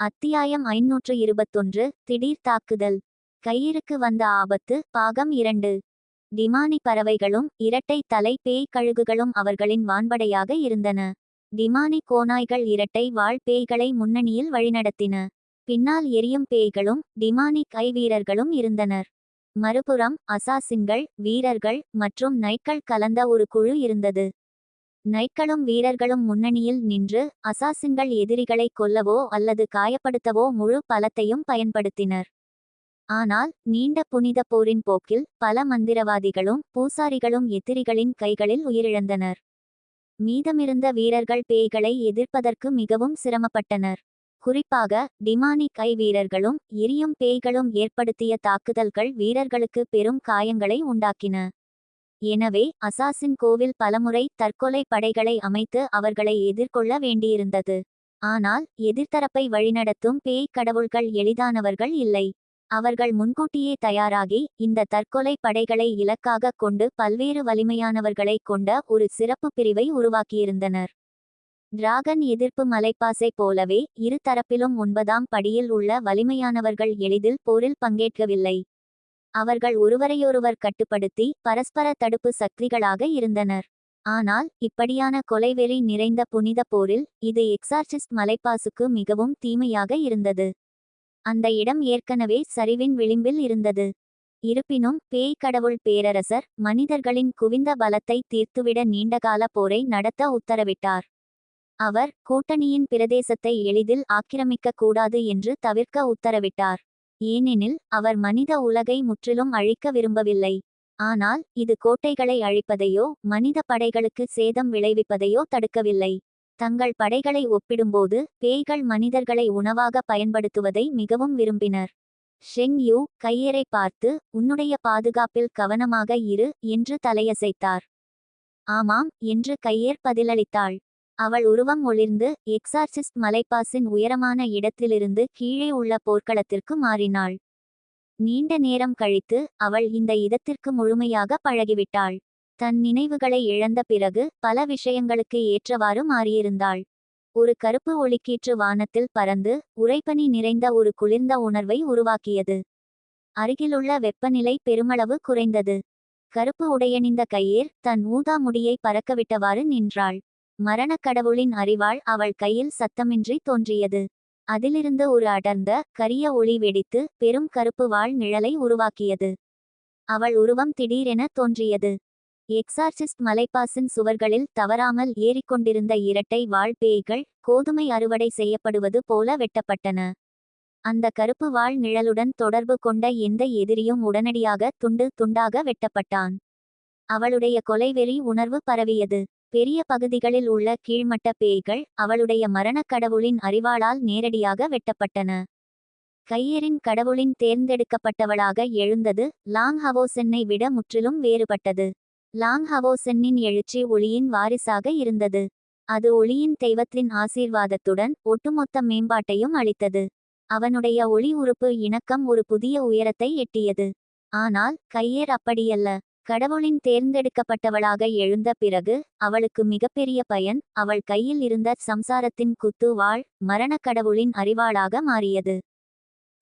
அத்தியாயம் ஐநூற்று இருபத்தொன்று திடீர் தாக்குதல். கயிறுக்கு வந்த ஆபத்து பாகம் இரண்டு. டிமானி பறவைகளும் இரட்டை தலை பேய் கழுகுகளும் அவர்களின் வான்படையாக இருந்தன. டிமானி கோனாய்கள் இரட்டை வாழ் பேய்களை முன்னணியில் வழிநடத்தின. பின்னால் எரியும் பேய்களும் டிமானி கைவீரர்களும் இருந்தனர். மறுபுறம் அசாசின்கள் வீரர்கள் மற்றும் நைட்கள் கலந்த ஒரு குழு இருந்தது. நைட்களும் வீரர்களும் முன்னணியில் நின்று அசாசின்கள் எதிரிகளை கொல்லவோ அல்லது காயப்படுத்தவோ முழு பலத்தையும் பயன்படுத்தினர். ஆனால் நீண்ட புனித போரின் போக்கில் பல மந்திரவாதிகளும் பூசாரிகளும் எதிரிகளின் கைகளில் உயிரிழந்தனர். மீதமிருந்த வீரர்கள் பேய்களை எதிர்ப்பதற்கு மிகவும் சிரமப்பட்டனர். குறிப்பாக டிமானி கை வீரர்களும் எரியும் பேய்களும் ஏற்படுத்திய தாக்குதல்கள் வீரர்களுக்கு பெரும் காயங்களை உண்டாக்கின. எனவே அசாசின் கோவில் பலமுறை தற்கொலை படைகளை அமைத்து அவர்களை எதிர்கொள்ள வேண்டியிருந்தது. ஆனால் எதிர்த்தரப்பை வழிநடத்தும் பேய் கடவுள்கள் எளிதானவர்கள் இல்லை. அவர்கள் முன்கூட்டியே தயாராகி இந்த தற்கொலை படைகளை இலக்காக கொண்டு பல்வேறு வலிமையானவர்களை கொண்ட ஒரு சிறப்பு பிரிவை உருவாக்கியிருந்தனர். டிராகன் எதிர்ப்பு மலைப்பாசை போலவே இரு தரப்பிலும் ஒன்பதாம் படியில் உள்ள வலிமையானவர்கள் எளிதில் போரில் பங்கேற்கவில்லை. அவர்கள் ஒருவரையொருவர் கட்டுப்படுத்தி பரஸ்பர தடுப்பு சக்திகளாக இருந்தனர். ஆனால் இப்படியான கொலைவெறி நிறைந்த புனித போரில் இது எக்ஸார்சிஸ்ட் மலைப்பாசுக்கு மிகவும் தீமையாக இருந்தது. அந்த இடம் ஏற்கனவே சரிவின் விளிம்பில் இருந்தது. இருப்பினும் பேய் கடவுள் பேரரசர் மனிதர்களின் குவிந்த பலத்தை தீர்த்துவிட நீண்டகால போரை நடத்த உத்தரவிட்டார். அவர் கூட்டணியின் பிரதேசத்தை எளிதில் ஆக்கிரமிக்க கூடாது என்று தவிர்க்க உத்தரவிட்டார். ஏனெனில் அவர் மனித உலகை முற்றிலும் அழிக்க விரும்பவில்லை. ஆனால் இது கோட்டைகளை அழிப்பதையோ மனித படைகளுக்கு சேதம் விளைவிப்பதையோ தடுக்கவில்லை. தங்கள் படைகளை ஒப்பிடும்போது பேய்கள் மனிதர்களை உணவாக பயன்படுத்துவதை மிகவும் விரும்பினர். ஷெங் யூ கையரை பார்த்து உன்னுடைய பாதுகாப்பில் கவனமாக இரு என்று தலையசைத்தார். ஆமாம் என்று கையேர் பதிலளித்தாள் அவள் உருவம் ஒளிர்ந்து எக்ஸார்சிஸ்ட் மலைப்பாசின் உயரமான இடத்திலிருந்து கீழே உள்ள போர்க்களத்திற்கு மாறினாள். நீண்ட நேரம் கழித்து அவள் இந்த இடத்திற்கு முழுமையாக பழகிவிட்டாள். தன் நினைவுகளை இழந்த பிறகு பல விஷயங்களுக்கு ஏற்றவாறு மாறியிருந்தாள். ஒரு கருப்பு ஒளிக்கீற்று வானத்தில் பறந்து உறைபனி நிறைந்த ஒரு குளிர்ந்த உணர்வை உருவாக்கியது. அருகிலுள்ள வெப்பநிலை பெருமளவு குறைந்தது. கருப்பு உடையணிந்த கையேர் தன் ஊதா முடியை பறக்கவிட்டவாறு நின்றாள். மரணக் கடவுளின் அறிவாள் அவள் கையில் சத்தமின்றி தோன்றியது. அதிலிருந்து ஒரு அடர்ந்த கரிய ஒளி வெடித்து பெரும் கருப்பு வாழ் நிழலை உருவாக்கியது. அவள் உருவம் திடீரென தோன்றியது. எக்ஸார்சிஸ்ட் மலைப்பாசின் சுவர்களில் தவறாமல் ஏறிக்கொண்டிருந்த இரட்டை வாழ் பேய்கள் கோதுமை அறுவடை செய்யப்படுவது போல வெட்டப்பட்டன. அந்த கருப்பு வாழ் நிழலுடன் தொடர்பு கொண்ட எந்த எதிரியும் உடனடியாக துண்டு துண்டாக வெட்டப்பட்டான். அவளுடைய கொலைவெறி உணர்வு பரவியது. பெரிய பகுதிகளில் உள்ள கீழ்மட்ட பேய்கள் அவளுடைய மரணக் கடவுளின் அறிவாளால் நேரடியாக வெட்டப்பட்டன. கையரின் கடவுளின் தேர்ந்தெடுக்கப்பட்டவளாக எழுந்தது லாங் ஹவோசென்னை விட முற்றிலும் வேறுபட்டது. லாங் ஹவோசென்னின் எழுச்சி ஒளியின் வாரிசாக இருந்தது. அது ஒளியின் தெய்வத்தின் ஆசீர்வாதத்துடன் ஒட்டுமொத்த மேம்பாட்டையும் அளித்தது. அவனுடைய ஒளி உறுப்பு இணக்கம் ஒரு புதிய உயரத்தை எட்டியது. ஆனால் கையேர் அப்படியல்ல. கடவுளின் தேர்ந்தெடுக்கப்பட்டவளாக எழுந்த பிறகு அவளுக்கு மிகப்பெரிய பயன் அவள் கையில் இருந்த சம்சாரத்தின் குத்து வாழ் மரணக் கடவுளின் அறிவாளாக மாறியது.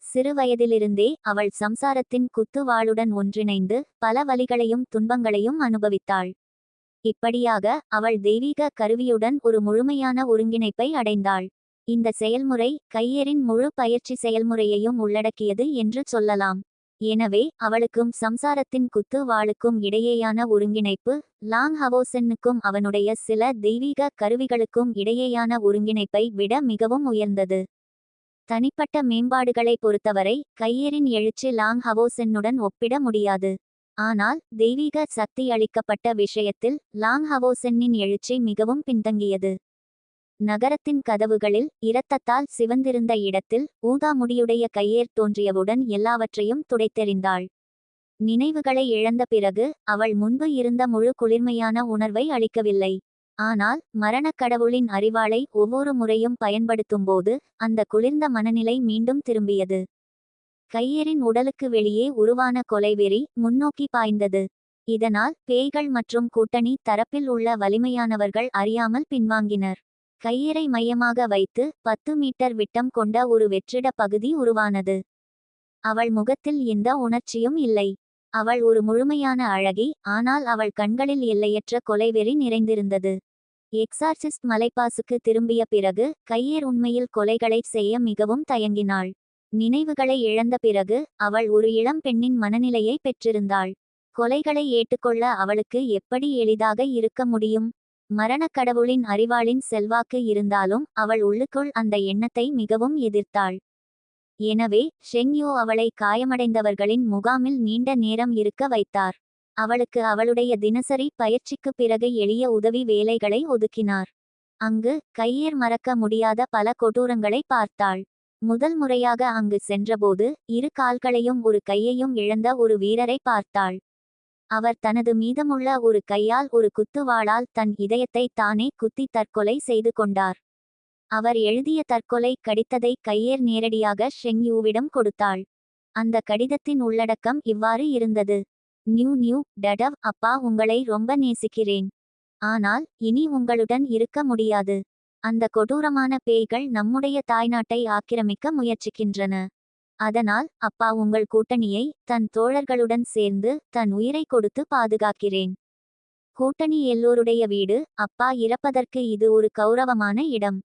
சிறுவயதிலிருந்தே அவள் சம்சாரத்தின் குத்து வாளுடன் ஒன்றிணைந்து பல வலிகளையும் துன்பங்களையும் அனுபவித்தாள். இப்படியாக அவள் தெய்வீக கருவியுடன் ஒரு முழுமையான ஒருங்கிணைப்பை அடைந்தாள். இந்த செயல்முறை கையேறின் முழு பயிற்சி செயல்முறையையும் உள்ளடக்கியது என்று சொல்லலாம். எனவே அவளுக்கும் சம்சாரத்தின் குத்து வாளுக்கும் இடையேயான ஒருங்கிணைப்பு லாங் ஹவோசென்னுக்கும் அவனுடைய சில தெய்வீக கருவிகளுக்கும் இடையேயான ஒருங்கிணைப்பை விட மிகவும் உயர்ந்தது. தனிப்பட்ட மேம்பாடுகளை பொறுத்தவரை கையேறின் எழுச்சி லாங் ஹவோசென்னுடன் ஒப்பிட முடியாது. ஆனால் தெய்வீக சக்தி அளிக்கப்பட்ட விஷயத்தில் லாங் ஹவோசென்னின் எழுச்சி மிகவும் பின்தங்கியது. நகரத்தின் கதவுகளில் இரத்தத்தால் சிவந்திருந்த இடத்தில் ஊதா முடியுடைய கையேர் தோன்றியவுடன் எல்லாவற்றையும் துடைத்தெறிந்தாள். நினைவுகளை இழந்த பிறகு அவள் முன்பு இருந்த முழு குளிர்மையான உணர்வை அளிக்கவில்லை. ஆனால் மரணக் கடவுளின் அறிவாளை ஒவ்வொரு முறையும் பயன்படுத்தும்போது அந்த குளிர்ந்த மனநிலை மீண்டும் திரும்பியது. கையேரின் உடலுக்கு வெளியே உருவான கொலைவெறி முன்னோக்கி பாய்ந்தது. இதனால் பேய்கள் மற்றும் கூட்டணி தரப்பில் உள்ள வலிமையானவர்கள் அறியாமல் பின்வாங்கினர். கையரை மையமாக வைத்து பத்து மீட்டர் விட்டம் கொண்ட ஒரு வெற்றிட பகுதி உருவானது. அவள் முகத்தில் எந்த உணர்ச்சியும் இல்லை. அவள் ஒரு முழுமையான அழகி ஆனால் அவள் கண்களில் எல்லையற்ற கொலைவெறி நிறைந்திருந்தது. எக்ஸார்சிஸ்ட் மலைப்பாசுக்கு திரும்பிய பிறகு கையேர் உண்மையில் கொலைகளை செய்ய மிகவும் தயங்கினாள். நினைவுகளை இழந்த பிறகு அவள் ஒரு இளம் பெண்ணின் மனநிலையை பெற்றிருந்தாள். கொலைகளை ஏற்றுக்கொள்ள அவளுக்கு எப்படி எளிதாக இருக்க முடியும்? மரணக் கடவுளின் அறிவாளின் செல்வாக்கு இருந்தாலும் அவள் உள்ளுக்குள் அந்த எண்ணத்தை மிகவும் எதிர்த்தாள். எனவே ஷெங்யோ அவளை காயமடைந்தவர்களின் முகாமில் நீண்ட நேரம் இருக்க வைத்தார். அவளுக்கு அவளுடைய தினசரி பயிற்சிக்கு பிறகு எளிய உதவி வேலைகளை ஒதுக்கினார். அங்கு கையேர் மறக்க முடியாத பல கொடூரங்களை பார்த்தாள். முதல் முறையாக அங்கு சென்றபோது இரு கால்களையும் ஒரு கையையும் இழந்த ஒரு வீரரை பார்த்தாள். அவர் தனது மீதமுள்ள ஒரு கையால் ஒரு குத்துவாளால் தன் இதயத்தை தானே குத்தி தற்கொலை செய்து கொண்டார். அவர் எழுதிய தற்கொலை கடித்ததை கையேர் நேரடியாக ஷெங்யூவிடம் கொடுத்தாள். அந்த கடிதத்தின் உள்ளடக்கம் இவ்வாறு இருந்தது. நியூ நியூ டடவ் அப்பா உங்களை ரொம்ப நேசிக்கிறேன். ஆனால் இனி உங்களுடன் இருக்க முடியாது. அந்த கொடூரமான பேய்கள் நம்முடைய தாய்நாட்டை ஆக்கிரமிக்க முயற்சிக்கின்றன. அதனால் அப்பா உங்கள் கூட்டணியை தன் தோழர்களுடன் சேர்ந்து தன் உயிரை கொடுத்து பாதுகாக்கிறேன். கூட்டணி எல்லோருடைய வீடு அப்பா இறப்பதற்கு இது ஒரு கௌரவமான இடம்.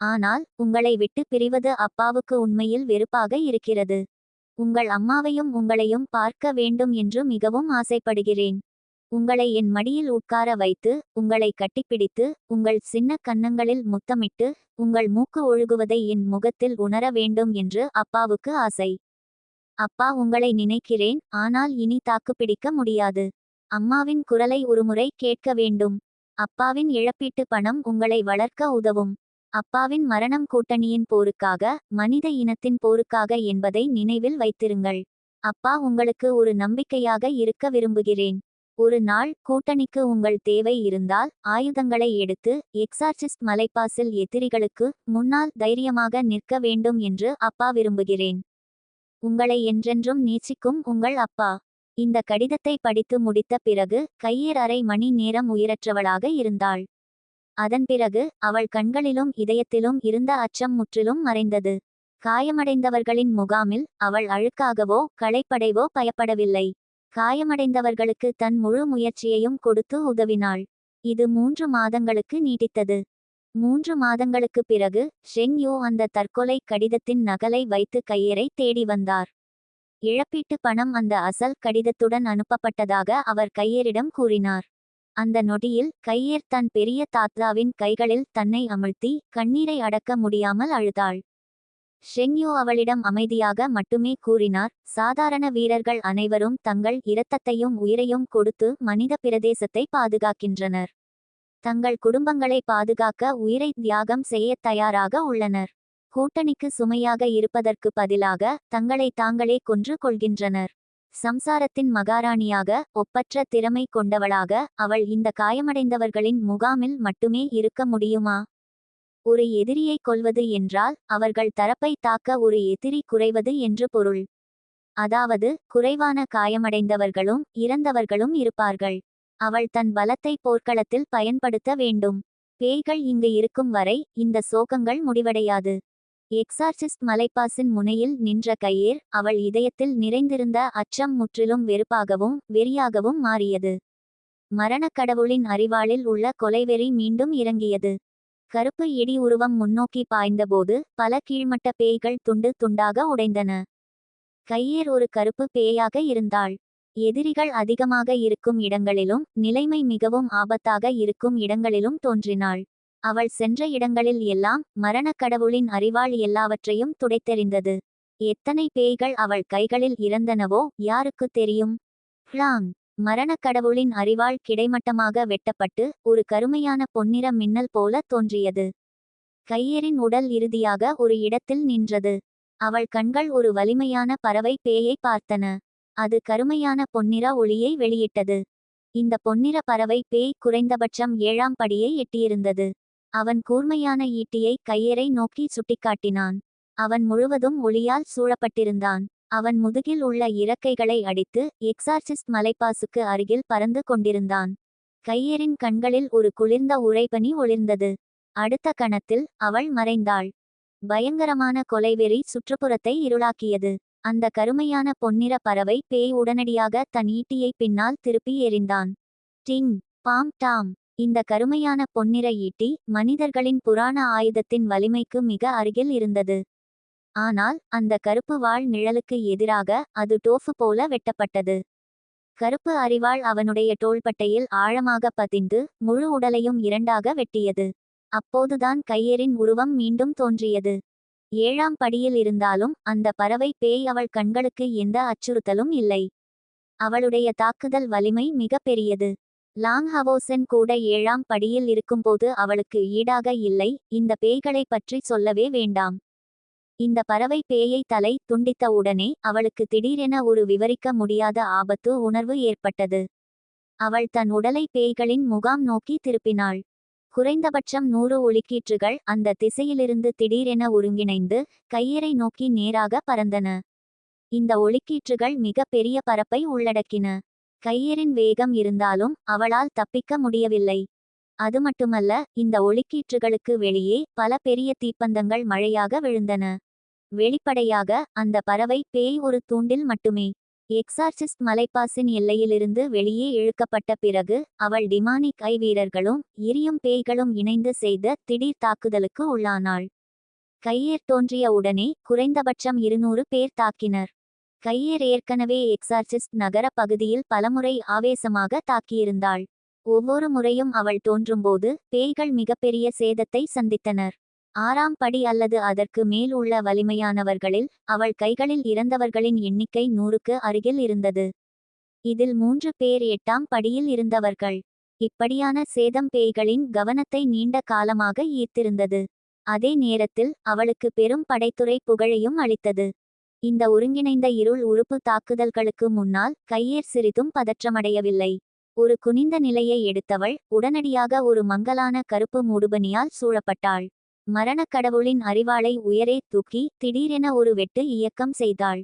ஆனால் உங்களை விட்டு பிரிவது அப்பாவுக்கு உண்மையில் வெறுப்பாக இருக்கிறது. உங்கள் அம்மாவையும் உங்களையும் பார்க்க வேண்டும் என்று மிகவும் ஆசைப்படுகிறேன். உங்களை என் மடியில் உட்கார வைத்து உங்களை கட்டிப்பிடித்து உங்கள் சின்ன கன்னங்களில் முத்தமிட்டு உங்கள் மூக்கு ஒழுகுவதை என் முகத்தில் உணர வேண்டும் என்று அப்பாவுக்கு ஆசை. அப்பா உங்களை நினைக்கிறேன் ஆனால் இனி தாக்குப்பிடிக்க முடியாது. அம்மாவின் குரலை ஒருமுறை கேட்க வேண்டும். அப்பாவின் இழப்பீட்டு பணம் உங்களை வளர்க்க உதவும். அப்பாவின் மரணம் கூட்டணியின் போருக்காக மனித இனத்தின் போருக்காக என்பதை நினைவில் வைத்திருங்கள். அப்பா உங்களுக்கு ஒரு நம்பிக்கையாக இருக்க விரும்புகிறேன். ஒரு நாள் கூட்டணிக்கு உங்கள் தேவை இருந்தால் ஆயுதங்களை எடுத்து எக்ஸார்சிஸ்ட் மலைப்பாசில் எதிரிகளுக்கு முன்னால் தைரியமாக நிற்க வேண்டும் என்று அப்பா விரும்புகிறேன். உங்களை என்றென்றும் நேசிக்கும் உங்கள் அப்பா. இந்த கடிதத்தை படித்து முடித்த பிறகு கையேர் அரை மணி நேரம் உயிரற்றவளாக இருந்தாள். அதன் பிறகு அவள் கண்களிலும் இதயத்திலும் இருந்த அச்சம் முற்றிலும் மறைந்தது. காயமடைந்தவர்களின் முகாமில் அவள் அழுக்காகவோ களைப்படைவோ பயப்படவில்லை. காயமடைந்தவர்களுக்கு தன் முழு முயற்சியையும் கொடுத்து உதவினாள். இது மூன்று மாதங்களுக்கு நீடித்தது. மூன்று மாதங்களுக்கு பிறகு ஷெங் யூ அந்த தற்கொலை கடிதத்தின் நகலை வைத்து கையரை தேடி வந்தார். இழப்பீட்டு பணம் அந்த அசல் கடிதத்துடன் அனுப்பப்பட்டதாக அவர் கையரிடம் கூறினார். அந்த நொடியில் கையேர் தன் பெரிய தாத்தாவின் கைகளில் தன்னை அமிழ்த்தி கண்ணீரை அடக்க முடியாமல் அழுதாள். ஷெங்யோ அவளிடம் அமைதியாக மட்டுமே கூறினார். சாதாரண வீரர்கள் அனைவரும் தங்கள் இரத்தத்தையும் உயிரையும் கொடுத்து மனித பிரதேசத்தை பாதுகாக்கின்றனர். தங்கள் குடும்பங்களை பாதுகாக்க உயிரை தியாகம் செய்ய தயாராக உள்ளனர். கூட்டணிக்கு சுமையாக இருப்பதற்கு பதிலாக தங்களை தாங்களே கொன்று கொள்கின்றனர். சம்சாரத்தின் மகாராணியாக ஒப்பற்ற திறமை கொண்டவளாக அவள் இந்த காயமடைந்தவர்களின் முகாமில் மட்டுமே இருக்க முடியுமா? ஒரு எதிரியை கொல்வது என்றால் அவர்கள் தரப்பை தாக்க ஒரு எதிரி குறைவது என்று பொருள். அதாவது குறைவான காயமடைந்தவர்களும் இறந்தவர்களும் இருப்பார்கள். அவள் தன் பலத்தை போர்க்களத்தில் பயன்படுத்த வேண்டும். பேய்கள் இங்கு இருக்கும் வரை இந்த சோகங்கள் முடிவடையாது. எக்ஸார்சிஸ்ட் மலைப்பாசின் முனையில் நின்ற கையேர் அவள் இதயத்தில் நிறைந்திருந்த அச்சம் முற்றிலும் வெறுப்பாகவும் வெறியாகவும் மாறியது. மரணக் கடவுளின் அறிவாளில் உள்ள கொலைவெறி மீண்டும் இறங்கியது. கருப்பு இடி உருவம் முன்னோக்கி பாய்ந்தபோது பல கீழ்மட்ட பேய்கள் துண்டு துண்டாக உடைந்தன. கையேர் ஒரு கருப்பு பேயாக இருந்தாள். எதிரிகள் அதிகமாக இருக்கும் இடங்களிலும் நிலைமை மிகவும் ஆபத்தாக இருக்கும் இடங்களிலும் தோன்றினாள். அவள் சென்ற இடங்களில் எல்லாம் மரணக் கடவுளின் அறிவாள் எல்லாவற்றையும் துடைத்தெறிந்தது. எத்தனை பேய்கள் அவள் கைகளில் இறந்தனவோ யாருக்கு தெரியும்? ஹ்லாங் மரணக் கடவுளின் அறிவாள் கிடைமட்டமாக வெட்டப்பட்டு ஒரு கருமையான பொன்னிற மின்னல் போல தோன்றியது. கையரின் உடல் இறுதியாக ஒரு இடத்தில் நின்றது. அவள் கண்கள் ஒரு வலிமையான பறவை பேயை பார்த்தன. அது கருமையான பொன்னிற ஒளியை வெளியிட்டது. இந்த பொன்னிற பறவை பேய் குறைந்தபட்சம் ஏழாம் படியை எட்டியிருந்தது. அவன் கூர்மையான ஈட்டியை கையரை நோக்கி சுட்டிக்காட்டினான். அவன் முழுவதும் ஒளியால் சூழப்பட்டிருந்தான். அவன் முதுகில் உள்ள இறக்கைகளை அடித்து எக்ஸார்சிஸ்ட் மலைப்பாசுக்கு அருகில் பறந்து கொண்டிருந்தான். கையரின் கண்களில் ஒரு குளிர்ந்த உறைபனி ஒளிர்ந்தது. அடுத்த கணத்தில் அவள் மறைந்தாள். பயங்கரமான கொலைவெறி சுற்றுப்புறத்தை இருளாக்கியது. அந்த கருமையான பொன்னிற பறவை பேய் உடனடியாக தன் ஈட்டியை பின்னால் திருப்பி எறிந்தான். டிங் பாம் டாம். இந்த கருமையான பொன்னிற ஈட்டி மனிதர்களின் புராண ஆயுதத்தின் வலிமைக்கு மிக அருகில் இருந்தது. ஆனால் அந்த கருப்பு வாள் நிழலுக்கு எதிராக அது டோஃபு போல வெட்டப்பட்டது. கருப்பு அறிவாள் அவனுடைய தோள்பட்டையில் ஆழமாக பதிந்து முழு உடலையும் இரண்டாக வெட்டியது. அப்போதுதான் கையரின் உருவம் மீண்டும் தோன்றியது. ஏழாம் படியில் இருந்தாலும் அந்த பறவை பேய் அவள் கண்களுக்கு எந்த அச்சுறுத்தலும் இல்லை. அவளுடைய தாக்குதல் வலிமை மிக பெரியது. லாங் ஹவோசன் கூட ஏழாம் படியில் இருக்கும்போது அவளுக்கு ஈடாக இல்லை இந்த பேய்களை பற்றி சொல்லவே வேண்டாம். இந்த பறவை பேயை தலை துண்டித்த உடனே அவளுக்கு திடீரென ஒரு விவரிக்க முடியாத ஆபத்து உணர்வு ஏற்பட்டது. அவள் தன் உடலை பேய்களின் முகாம் நோக்கி திருப்பினாள். குறைந்தபட்சம் நூறு ஒளிக்கீற்றுகள் அந்த திசையிலிருந்து திடீரென ஒருங்கிணைந்து கையரை நோக்கி நேராக பறந்தன. இந்த ஒளிக்கீற்றுகள் மிக பெரிய பரப்பை உள்ளடக்கின. கையரின் வேகம் இருந்தாலும் அவளால் தப்பிக்க முடியவில்லை. அது மட்டுமல்ல இந்த ஒளிக்கீற்றுகளுக்கு வெளியே பல பெரிய தீப்பந்தங்கள் மழையாக விழுந்தன. வெளிப்படையாக அந்த பறவை பேய் ஒரு தூண்டில் மட்டுமே. எக்ஸார்சிஸ்ட் மலைப்பாசின் எல்லையிலிருந்து வெளியே இழுக்கப்பட்ட பிறகு அவள் டிமானிக் ஐ வீரர்களும் எரியும் பேய்களும் இணைந்து செய்த திடீர் தாக்குதலுக்கு உள்ளானாள். கையேர் தோன்றிய உடனே குறைந்தபட்சம் இருநூறு பேர் தாக்கினர். கையேர் ஏற்கனவே எக்ஸார்சிஸ்ட் நகர பகுதியில் பலமுறை ஆவேசமாக தாக்கியிருந்தாள். ஒவ்வொரு முறையும் அவள் தோன்றும்போது பேய்கள் மிகப்பெரிய சேதத்தை சந்தித்தனர். ஆறாம் படி அல்லது அதற்கு மேல் உள்ள வலிமையானவர்களில் அவள் கைகளில் இறந்தவர்களின் எண்ணிக்கை நூறுக்கு அருகில் இருந்தது. இதில் மூன்று பேர் எட்டாம் படியில் இருந்தவர்கள். இப்படியான சேதம் பேய்களின் கவனத்தை நீண்ட காலமாக ஈர்த்திருந்தது. அதே நேரத்தில் அவளுக்கு பெரும் படைத்துறை புகழையும் அளித்தது. இந்த ஒருங்கிணைந்த இருள் உறுப்பு தாக்குதல்களுக்கு முன்னால் கையேர் சிறிதும் பதற்றமடையவில்லை. ஒரு குனிந்த நிலையை எடுத்தவள் உடனடியாக ஒரு மங்கலான கருப்பு மூடுபனியால் சூழப்பட்டாள். மரணக் கடவுளின் அறிவாளை உயரே தூக்கி திடீரென ஒரு வெட்டு இயக்கம் செய்தாள்.